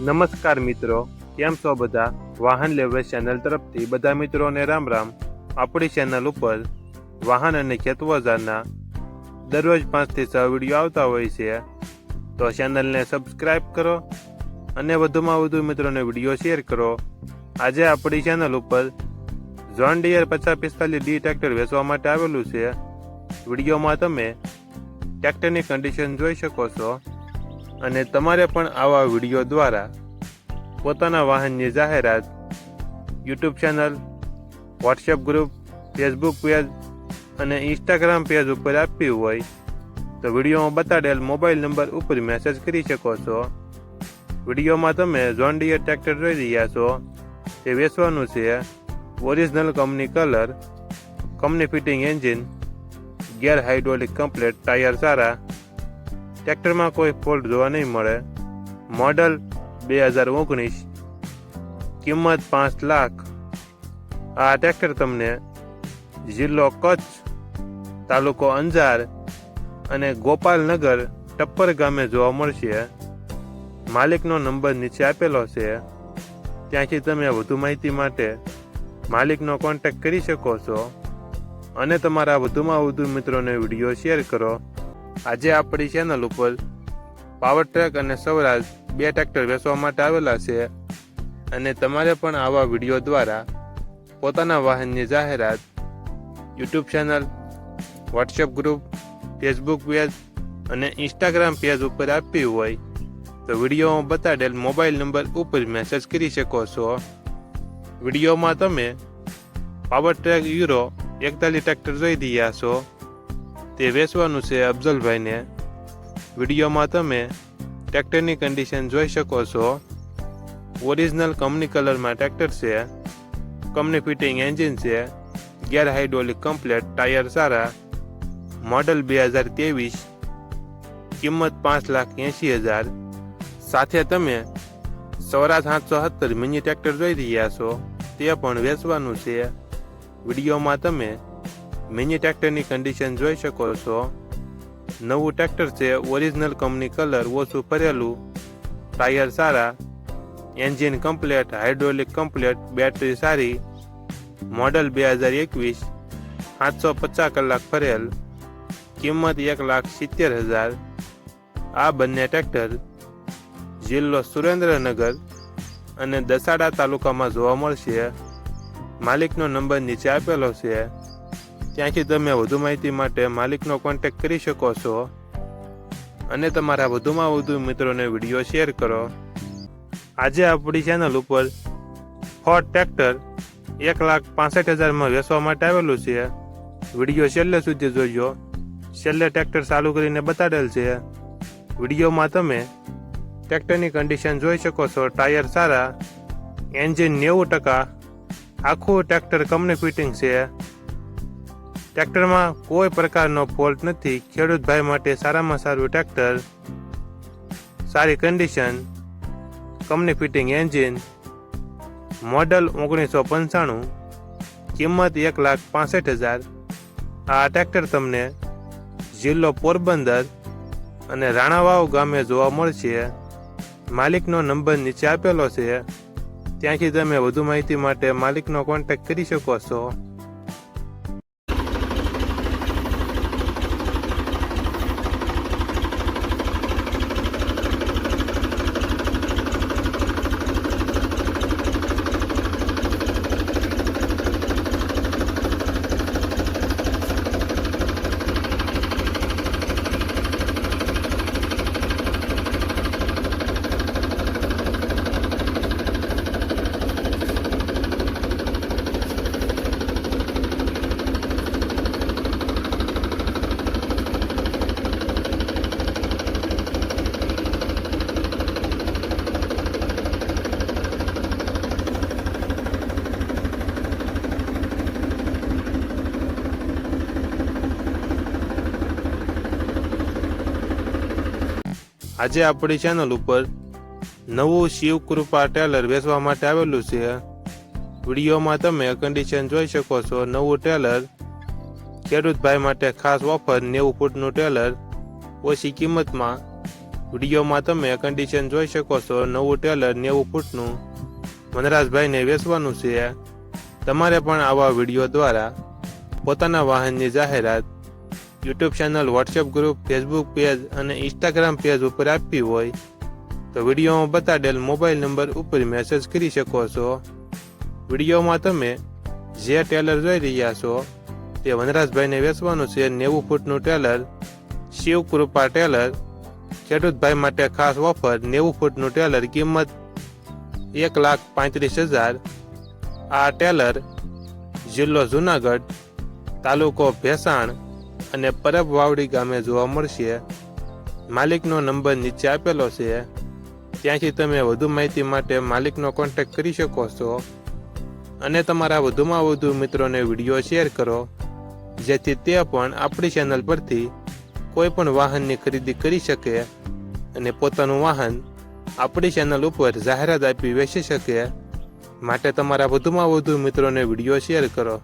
નમસ્કાર મિત્રો, કેમ છો બધા? વાહન લેવરેજ ચેનલ તરફથી બધા મિત્રોને રામ રામ. આપણી ચેનલ ઉપર વાહન અને ખેતવજારના દરરોજ પાંચથી છ વીડિયો આવતા હોય છે. તો ચેનલને સબસ્ક્રાઇબ કરો અને વધુમાં વધુ મિત્રોને વીડિયો શેર કરો. આજે આપણી ચેનલ ઉપર જોન ડિયર પચાસ પિસ્તાલીસ ડી ટ્રેક્ટર વેચવા માટે આવેલું છે. વિડીયોમાં તમે ટ્રેક્ટરની કન્ડિશન જોઈ શકો છો. અને તમારે પણ આવા વીડિયો દ્વારા પોતાના વાહનની જાહેરાત, YouTube channel, WhatsApp group, Facebook page અને ઇન્સ્ટાગ્રામ પેજ ઉપર આપવી હોય તો વિડીયોમાં બતાડેલ મોબાઈલ નંબર ઉપર મેસેજ કરી શકો છો. વિડીયોમાં તમે જોન ડિયર ટ્રેક્ટર જોઈ રહ્યા છો. તે વેચવાનું છે original company colour company fitting engine gear hydraulic complete tyre સારા ટ્રેક્ટરમાં કોઈ ફોલ્ટ જોવા નહીં મળે. મોડલ બે હજાર ઓગણીસ. કિંમત પાંચ લાખ. આ ટ્રેક્ટર તમને જિલ્લો કચ્છ, તાલુકો અંજાર અને ગોપાલનગર ટપ્પર ગામે જોવા મળશે. માલિકનો નંબર નીચે આપેલો છે. ત્યાંથી તમે વધુ માહિતી માટે માલિકનો કોન્ટેક્ટ કરી શકો છો અને તમારા વધુમાં વધુ મિત્રોને વીડિયો શેર કરો. આજે આપણી ચેનલ ઉપર પાવર ટ્રેક અને સ્વરાજ બે ટ્રેક્ટર વેચવા માટે આવેલા છે અને તમારે પણ આવા વીડિયો દ્વારા પોતાના વાહનની જાહેરાત YouTube channel WhatsApp group Facebook page અને ઇન્સ્ટાગ્રામ પેજ ઉપર આપવી હોય તો વિડીયોમાં બતાડેલ મોબાઈલ નંબર ઉપર મેસેજ કરી શકો છો. વિડીયોમાં તમે પાવર ટ્રેક યુરો એકતાલીસ ટ્રેક્ટર જોઈ રહ્યા છો. તે વેચવાનું છે અફઝલભાઈને. વિડીયોમાં તમે ટ્રેક્ટરની કન્ડિશન જોઈ શકો છો. ઓરિજિનલ કંપની કલરમાં ટ્રેક્ટર છે. કંપની ફિટિંગ એન્જિન છે. ગેર હાઇડ્રોલિક કમ્પ્લેટ ટાયર સારા. મોડલ બે હજાર ત્રેવીસ. કિંમત પાંચ લાખ એંશી હજાર. સાથે તમે સૌરા સાતસો સત્તર મિની ટ્રેક્ટર જોઈ રહ્યા છો. તે પણ વેચવાનું છે. વિડીયોમાં તમે મિની ટ્રેક્ટરની કન્ડિશન જોઈ શકો છો. નવું ટ્રેક્ટર છે ઓરિજિનલ કંપની કલર ઓછું ફરેલું ટાયર સારા engine complete hydraulic complete battery સારી મોડલ બે હજાર એકવીસ સાતસો પચાસ કલાક ફરેલ કિંમત એક લાખ સિત્તેર હજાર. આ બંને ટ્રેક્ટર જિલ્લો સુરેન્દ્રનગર અને દસાડા તાલુકામાં જોવા મળશે. માલિકનો નંબર નીચે આપેલો છે. ત્યાંથી તમે વધુ માહિતી માટે માલિકનો કોન્ટેક્ટ કરી શકો છો. અને તમારા વધુમાં વધુ મિત્રોને વીડિયો શેર કરો. આજે આપણી ચેનલ ઉપર ફોર્ડ ટ્રેક્ટર એક લાખ પાસઠ હજારમાં વેચવા માટે આવેલું છે. વીડિયો છેલ્લે સુધી જોજો. છેલ્લે ટ્રેક્ટર ચાલુ કરીને બતાડેલ છે. વિડીયોમાં તમે ટ્રેક્ટરની કન્ડિશન જોઈ શકો છો. ટાયર સારા એન્જિન નેવું ટકા, આખું ટ્રેક્ટર કંપની ફિટિંગ છે. ટ્રેક્ટરમાં કોઈ પ્રકારનો ફોલ્ટ નથી. ખેડૂત ભાઈ માટે સારામાં સારું ટ્રેક્ટર, સારી condition company fitting engine model ઓગણીસો પંચાણું, કિંમત એક લાખ પાસઠ હજાર. આ ટ્રેક્ટર તમને જિલ્લો પોરબંદર અને રાણાવાવ ગામે જોવા મળશે. માલિકનો નંબર નીચે આપેલો છે. ત્યાંથી તમે વધુ માહિતી માટે માલિકનો કોન્ટેક્ટ કરી શકો છો. આજે આપણી ચેનલ ઉપર નવું શિવ કૃપા ટેલર વેચવા માટે આવેલું છે. વિડીયોમાં તમે કન્ડિશન જોઈ શકો છો. નવું ટેલર ખેડૂત ભાઈ માટે ખાસ ઓફર નેવું ફૂટનું ટેલર, ઓછી કિંમતમાં. વિડીયોમાં તમે કન્ડિશન જોઈ શકો છો. નવું ટેલર નેવું ફૂટનું વનરાજભાઈને વેચવાનું છે. તમારે પણ આવા વીડિયો દ્વારા પોતાના વાહનની જાહેરાત YouTube channel, WhatsApp group, Facebook page અને ઇન્સ્ટાગ્રામ પેજ ઉપર આપવી હોય તો વિડીયોમાં બતાડેલ મોબાઈલ નંબર ઉપર મેસેજ કરી શકો છો. વિડીયોમાં તમે જે ટેલર જોઈ રહ્યા છો તે વનરાજભાઈને વેચવાનું છે નેવું ફૂટનું ટેલર શિવકૃપા ટેલર, ખેડૂતભાઈ માટે ખાસ ઓફર, નેવું ફૂટનું ટેલર કિંમત એક લાખ પાંત્રીસ હજાર. આ ટેલર જિલ્લો જુનાગઢ, તાલુકો ભેસાણ અને પરબ વાવડી ગામે જોવા મળશે. માલિકનો નંબર નીચે આપેલો છે. ત્યાંથી તમે વધુ માહિતી માટે માલિકનો કોન્ટેક્ટ કરી શકો છો. અને તમારા વધુમાં વધુ મિત્રોને વીડિયો શેર કરો. જેથી તે પણ આપણી ચેનલ પરથી કોઈ પણ વાહનની ખરીદી કરી શકે અને પોતાનું વાહન આપણી ચેનલ ઉપર જાહેરાત આપી વેચી શકે. માટે તમારા વધુમાં વધુ મિત્રોને વીડિયો શેર કરો.